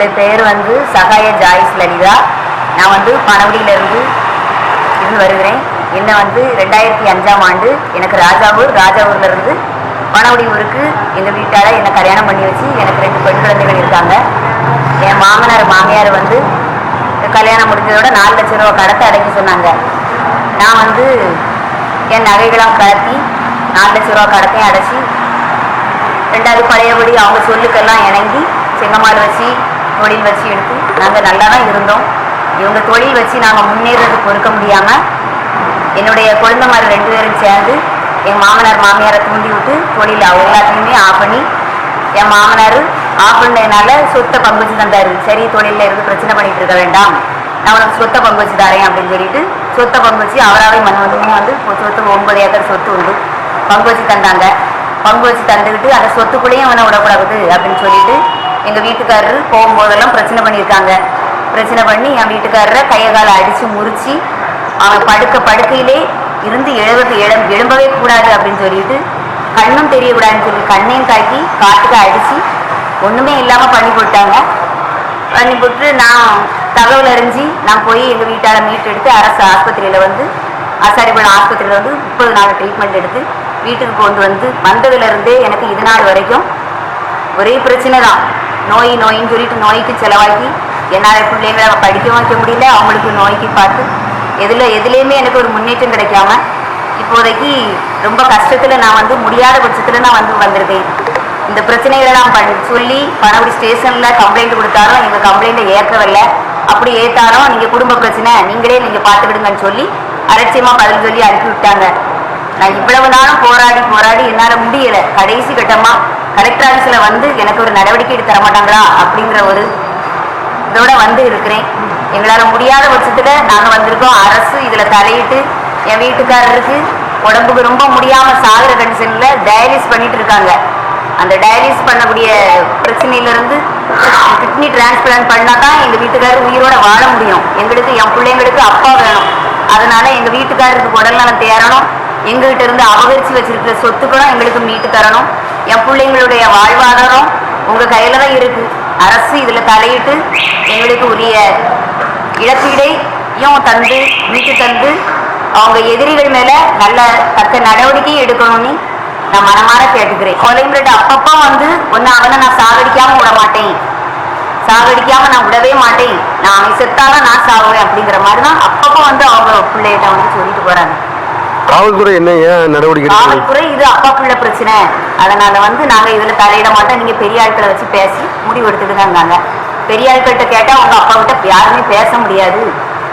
என்னுடைய பெயர் வந்து சகாய ஜாயிஸ் லலிதா. நான் வந்து பனவடியிலிருந்து இருந்து வருகிறேன். என்னை வந்து ரெண்டாயிரத்தி அஞ்சாம் ஆண்டு எனக்கு ராஜாவூர் ராஜாவூர்லேருந்து பனவடி ஊருக்கு எங்கள் வீட்டால் என்னை கல்யாணம் பண்ணி வச்சு எனக்கு ரெண்டு பெண் குழந்தைகள் இருக்காங்க. என் மாமனார் மாமியார் வந்து கல்யாணம் முடிஞ்சதோட நாலு லட்ச ரூபா கடத்தை அடைக்க சொன்னாங்க. நான் வந்து என் நகைகளாம் கலத்தி நாலு லட்ச ரூபா கடத்தையும் அடைச்சி ரெண்டாவது பழையபடி அவங்க சொல்லுக்கெல்லாம் இணங்கி செங்கமால் வச்சு தொழில் வச்சு எடுத்து நாங்கள் நல்லா தான் இருந்தோம். இவங்க தொழில் வச்சு நாங்கள் முன்னேறது பொறுக்க முடியாமல் என்னுடைய குழந்தைமார் ரெண்டு பேரும் சேர்ந்து என் மாமனார் மாமியாரை தூண்டி விட்டு தொழில் அவங்க எல்லாத்தையுமே ஆஃப் பண்ணி என் மாமனார் ஆஃப் பண்ணதுனால சொத்தை பங்கு வச்சு தந்தார். சரி தொழிலில் இருந்து பிரச்சனை பண்ணிட்டு இருக்க வேண்டாம். நான் உனக்கு சொத்தை பங்கு வச்சு தரேன் அப்படின்னு சொல்லிட்டு சொத்தை பங்கு வச்சு அவராகவே மண் வந்து வந்து சொத்து ஒன்பது ஏக்கர் சொத்து உண்டு. பங்கு வச்சு தந்தாங்க. பங்கு வச்சு தந்துக்கிட்டு அந்த சொத்துக்குள்ளேயும் அவனை விடக்கூடாது அப்படின்னு சொல்லிட்டு எங்கள் வீட்டுக்காரர் போகும்போதெல்லாம் பிரச்சனை பண்ணியிருக்காங்க. பிரச்சனை பண்ணி என் வீட்டுக்காரரை கையை காலை அடித்து முறித்து அவன் படுக்க படுக்கையிலே இருந்து எழுவது எழும் எழும்பவே கூடாது அப்படின்னு சொல்லிட்டு கண்ணும் தெரியக்கூடாதுன்னு சொல்லி கண்ணையும் தாக்கி காட்டுக்கு அடித்து ஒன்றுமே இல்லாமல் பண்ணி போட்டாங்க. பண்ணி போட்டு நான் தகவல் அறிஞ்சு நான் போய் எங்கள் வீட்டால் மீட் எடுத்து அரசு ஆஸ்பத்திரியில் வந்து ஆசாரிபுரம் ஆஸ்பத்திரியில் வந்து முப்பது நாள் ட்ரீட்மெண்ட் எடுத்து வீட்டுக்கு கொண்டு வந்து வந்ததுலேருந்தே எனக்கு இது நாள் வரைக்கும் ஒரே பிரச்சனை தான். நோய் நோயின்னு சொல்லிட்டு நோய்க்கு செலவாக்கி என்னால் பிள்ளைங்களை படிக்க வைக்க முடியல அவங்களுக்கு நோய்க்கு பார்த்து. எதில் எதுலேயுமே எனக்கு ஒரு முன்னேற்றம் கிடைக்காம இப்போதைக்கு ரொம்ப கஷ்டத்தில் நான் வந்து முடியாத பட்சத்தில் நான் வந்து வந்திருக்கேன். இந்த பிரச்சனைகளை நான் பண் சொல்லி பணபடி ஸ்டேஷனில் கம்ப்ளைண்ட் கொடுத்தாலும் எங்கள் கம்ப்ளைண்ட்டை ஏற்கவில்லை. அப்படி ஏற்றாலும் நீங்கள் குடும்ப பிரச்சனை நீங்களே நீங்கள் பார்த்துக்கிடுங்கன்னு சொல்லி அலட்சியமாக பதில் சொல்லி அனுப்பி விட்டாங்க நான் இவ்வளவு நாளும் போராடி போராடி என்னால் முடியலை. கடைசி கட்டமா கலெக்டர் ஆஃபீஸில் வந்து எனக்கு ஒரு நடவடிக்கை எடுத்து தர மாட்டாங்களா அப்படிங்கிற ஒரு இதோட வந்து இருக்கிறேன். எங்களால் முடியாத பட்சத்தில் நாங்கள் வந்திருக்கோம். அரசு இதில் தலையிட்டு என் வீட்டுக்காரருக்கு உடம்புக்கு ரொம்ப முடியாமல் சாகிற கண்டிஷனில் டயாலிஸ் பண்ணிட்டு இருக்காங்க. அந்த டயாலிஸ் பண்ணக்கூடிய பிரச்சனையிலேருந்து கிட்னி டிரான்ஸ்பிளான்ட் பண்ணால் தான் எங்கள் வீட்டுக்காரர் உயிரோட வாழ முடியும். எங்களுக்கு என் பிள்ளைங்களுக்கு அப்பா வேணும். அதனால எங்கள் வீட்டுக்காரருக்கு உடல்நலம் தேரணும் எங்ககிட்ட இருந்து அபகரித்து வச்சிருக்கிற சொத்துக்களும் எங்களுக்கு மீட்டு தரணும். என் பிள்ளைங்களுடைய வாழ்வாதாரம் உங்கள் கையில் தான் இருக்குது அரசு இதில் தலையிட்டு எங்களுக்கு உரிய இழப்பீடையும் தந்து மீட்டு தந்து அவங்க எதிரிகள் மேலே நல்ல தக்க நடவடிக்கையும் எடுக்கணும்னு நான் மனமாற கேட்டுக்கிறேன். கொலைமுறைட்டு அப்பப்போ வந்து ஒன்று அவனை நான் சாகடிக்காம விட மாட்டேன். சாகடிக்காம நான் விடவே மாட்டேன். நான் அவன் செத்தாலும் நான் சாகுவேன் அப்படிங்கிற மாதிரி தான் அப்பப்போ வந்து அவங்க பிள்ளைகிட்ட வந்து சொல்லிட்டு போறாங்க. காவல்துறை என்ன ஏன் நடவடிக்கை? காவல்துறை இது அப்பா பிள்ளை பிரச்சனை. அதனால வந்து நாங்க இதுல தலையிட மாட்டோம். நீங்க பெரிய ஆட்களை வச்சு பேசி முடிவு எடுத்துக்கிட்டாங்க பெரிய ஆட்கள்கிட்ட கேட்டா உங்க அப்பா கிட்ட யாருமே பேச முடியாது.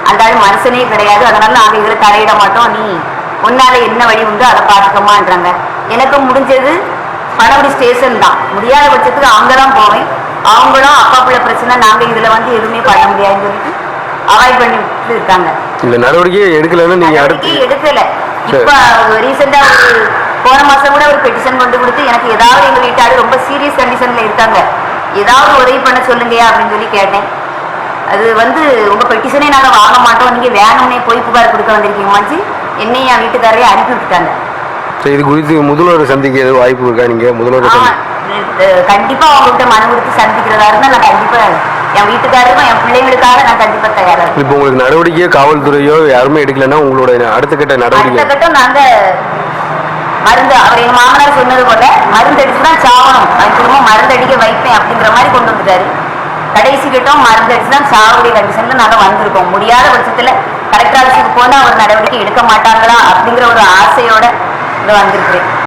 அந்த ஆள் மனுஷனே கிடையாது. அதனால நாங்க இதுல தலையிட மாட்டோம். நீ உன்னால என்ன வழி உண்டு அதை பார்த்துக்கமான்றாங்க எனக்கு முடிஞ்சது பணபடி ஸ்டேஷன் தான். முடியாத பட்சத்துக்கு அங்கே தான் போவேன். அவங்களும் அப்பா பிள்ளை பிரச்சனை. நாங்க இதுல வந்து எதுவுமே பண்ண முடியாதுன்னு சொல்லிட்டு அவாய்ட் பண்ணிட்டு இருக்காங்க. இந்த நடவடிக்கையை எடுக்கலைன்னா நீங்க அடுத்து நடவடிக்கை எடுக்கல. இப்ப ரீசெண்டா ஒரு போன மாசம் கூட ஒரு பெட்டிஷன் கொண்டு கொடுத்து எனக்கு ஏதாவது எங்க வீட்டாரு ரொம்ப சீரியஸ் கண்டிஷன்ல இருக்காங்க. ஏதாவது உதவி பண்ண சொல்லுங்கயா அப்படின்னு சொல்லி கேட்டேன். அது வந்து உங்க பெட்டிஷனே நாங்க வாங்க மாட்டோம். நீங்க வேணும்னே போய் புகார் கொடுக்க வந்திருக்கீங்க மாதிரி என்னையும் என் வீட்டுக்காரரே அனுப்பி விட்டுட்டாங்க. இது குறித்து முதல்வர் சந்திக்க எதுவும் வாய்ப்பு இருக்கா நீங்க? முதல்வர் ஆமா. சந்தி அஹ் கண்டிப்பா அவங்ககிட்ட மனு கொடுத்து சந்திக்கிறதா இருந்தா நான் கண்டிப்பா என் வீட்டுக்காரருக்கும் என் பிள்ளைங்களுக்காக நான் கண்டிப்பா தயாரா இருக்கேன். இப்போ உங்களுக்கு நடவடிக்கையோ காவல்துறையோ யாருமே எடுக்கலைன்னா உங்களோட அடுத்த கட்ட அடுத்த நடவடிக்கை கட்டம் நாங்க மருந்து அவர் எங்க மாமனார் சொன்னது போல மருந்து அடிச்சு தான் சாவணும் அது திரும்ப மருந்து அடிக்க வைப்பேன் அப்படிங்கிற மாதிரி கொண்டு வந்துட்டாரு. கடைசி கட்டம் மருந்து அடிச்சு தான் கண்டிஷன்ல நாங்க வந்திருக்கோம். முடியாத பட்சத்துல கலெக்டர் ஆஃபீஸுக்கு போனா அவர் நடவடிக்கை எடுக்க மாட்டாங்களா அப்படிங்கிற ஒரு ஆசையோட இங்க வந்திருக்கிறேன்.